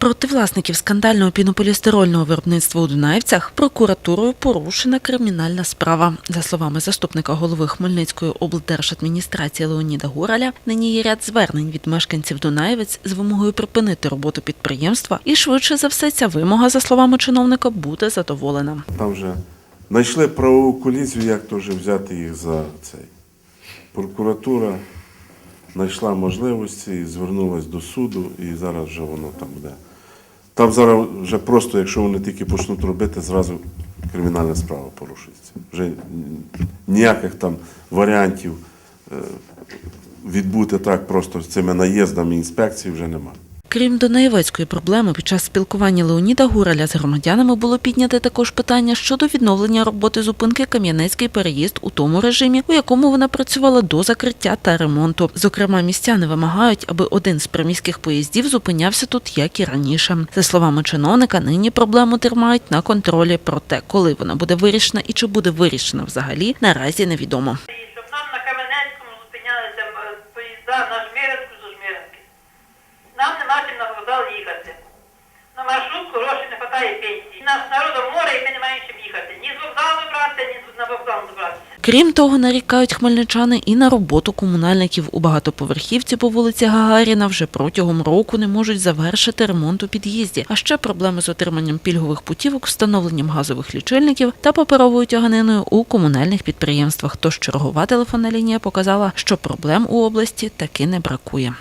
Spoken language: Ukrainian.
Проти власників скандального пінополістирольного виробництва у Дунаївцях прокуратурою порушена кримінальна справа. За словами заступника голови Хмельницької облдержадміністрації Леоніда Гураля, нині є ряд звернень від мешканців Дунаєвець з вимогою припинити роботу підприємства, і швидше за все ця вимога, за словами чиновника, буде задоволена. Там вже знайшли правову колізію, як вже взяти їх за цей. Прокуратура знайшла можливості і звернулась до суду, і зараз вже воно там буде. Там зараз вже просто, якщо вони тільки почнуть робити, зразу кримінальна справа порушується. Вже ніяких там варіантів е, відбути так просто цими наїздами інспекції вже немає. Крім Донаєвецької проблеми, під час спілкування Леоніда Гураля з громадянами було підняте також питання щодо відновлення роботи зупинки Кам'янецький переїзд у тому режимі, у якому вона працювала до закриття та ремонту. Зокрема, містяни вимагають, аби один з приміських поїздів зупинявся тут, як і раніше. За словами чиновника, нині проблему тримають на контролі. Проте, коли вона буде вирішена і чи буде вирішена взагалі, наразі невідомо. І щоб нам на Кам'янецькому зупинялися е, поїзда на Жміринку з Жміринки. Нам нема чим на вокзал їхати. На маршрутку грошей не Нас народу море і ми не маємо їхати. Ні з вокзалу добратися, ні на вокзал добратися. Крім того, нарікають хмельничани і на роботу комунальників у багатоповерхівці по вулиці Гагаріна вже протягом року не можуть завершити ремонт у під'їзді. А ще проблеми з отриманням пільгових путівок, встановленням газових лічильників та паперовою тяганиною у комунальних підприємствах. Тож чергова телефонна лінія показала, що проблем у області таки не бракує.